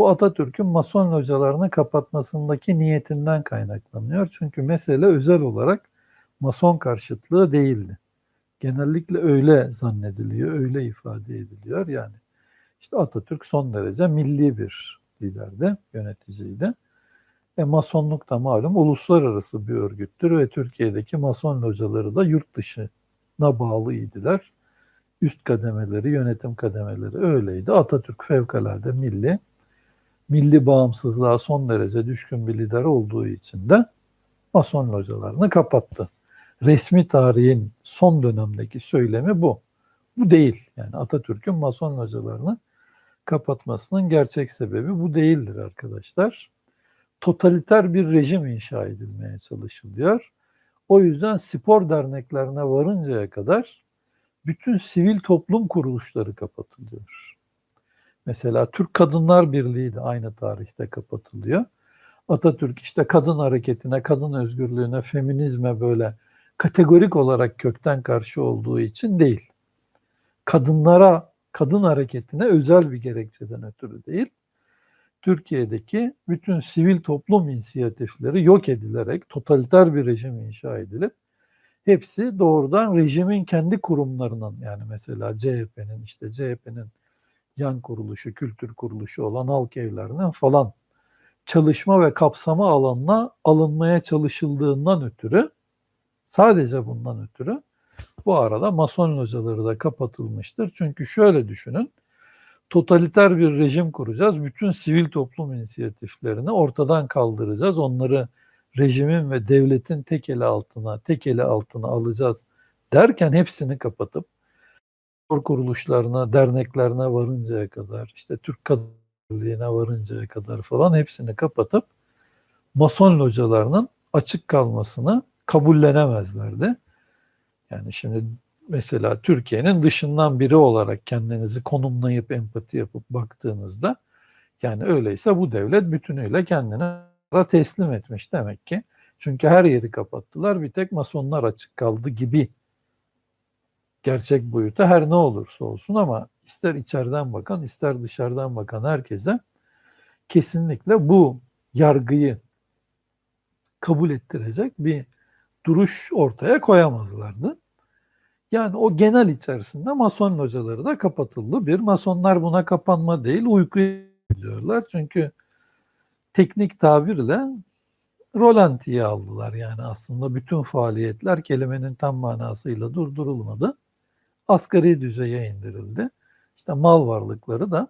Bu Atatürk'ün Mason localarını kapatmasındaki niyetinden kaynaklanıyor. Çünkü mesele özel olarak Mason karşıtlığı değildi. Genellikle öyle zannediliyor, öyle ifade ediliyor. Yani işte Atatürk son derece milli bir liderdi, yöneticiydi. E, Masonluk da malum uluslararası bir örgüttür ve Türkiye'deki Mason locaları da yurt dışına bağlıydılar. Üst kademeleri, yönetim kademeleri öyleydi. Atatürk fevkalade milli, milli bağımsızlığa son derece düşkün bir lider olduğu için de Mason localarını kapattı. Resmi tarihin son dönemdeki söylemi bu. Bu değil. Yani Atatürk'ün Mason localarını kapatmasının gerçek sebebi bu değildir arkadaşlar. Totaliter bir rejim inşa edilmeye çalışılıyor. O yüzden spor derneklerine varıncaya kadar bütün sivil toplum kuruluşları kapatılıyor. Mesela Türk Kadınlar Birliği de aynı tarihte kapatılıyor. Atatürk işte kadın hareketine, kadın özgürlüğüne, feminizme böyle kategorik olarak kökten karşı olduğu için değil. Kadınlara, kadın hareketine özel bir gerekçeden ötürü değil. Türkiye'deki bütün sivil toplum inisiyatifleri yok edilerek totaliter bir rejim inşa edilip hepsi doğrudan rejimin kendi kurumlarının yani mesela CHP'nin işte CHP'nin yan kuruluşu, kültür kuruluşu olan halk evlerinin falan çalışma ve kapsama alanına alınmaya çalışıldığından ötürü sadece bundan ötürü bu arada mason locaları da kapatılmıştır. Çünkü şöyle düşünün totaliter bir rejim kuracağız. Bütün sivil toplum inisiyatiflerini ortadan kaldıracağız. Onları rejimin ve devletin tek eli altına, tek eli altına alacağız derken hepsini kapatıp kuruluşlarına, derneklerine varıncaya kadar, işte Türk Kadın varıncaya kadar falan hepsini kapatıp mason localarının açık kalmasını kabullenemezlerdi. Yani şimdi mesela Türkiye'nin dışından biri olarak kendinizi konumlayıp empati yapıp baktığınızda yani öyleyse bu devlet bütünüyle kendini teslim etmiş demek ki. Çünkü her yeri kapattılar bir tek masonlar açık kaldı gibi gerçek boyutu her ne olursa olsun ama ister içeriden bakan ister dışarıdan bakan herkese kesinlikle bu yargıyı kabul ettirecek bir duruş ortaya koyamazlardı. Yani o genel içerisinde mason locaları da kapatıldı. Bir masonlar buna kapanma değil uykuya gidiyorlar. Çünkü teknik tabirle rolantiye aldılar. Yani aslında bütün faaliyetler kelimenin tam manasıyla durdurulmadı. Asgari düzeye indirildi. İşte mal varlıkları da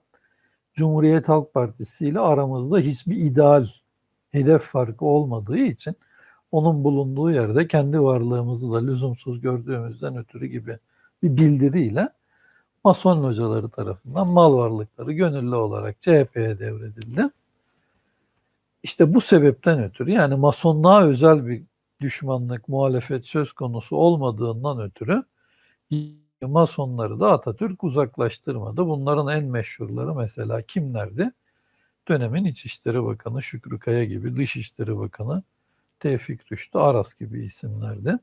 Cumhuriyet Halk Partisi ile aramızda hiçbir ideal hedef farkı olmadığı için onun bulunduğu yerde kendi varlığımızı da lüzumsuz gördüğümüzden ötürü gibi bir bildiriyle Mason hocaları tarafından mal varlıkları gönüllü olarak CHP'ye devredildi. İşte bu sebepten ötürü yani Masonluğa özel bir düşmanlık, muhalefet söz konusu olmadığından ötürü Masonları da Atatürk uzaklaştırmadı. Bunların en meşhurları mesela kimlerdi? Dönemin İçişleri Bakanı Şükrü Kaya gibi, Dışişleri Bakanı Tevfik Rüştü Aras gibi isimlerdi.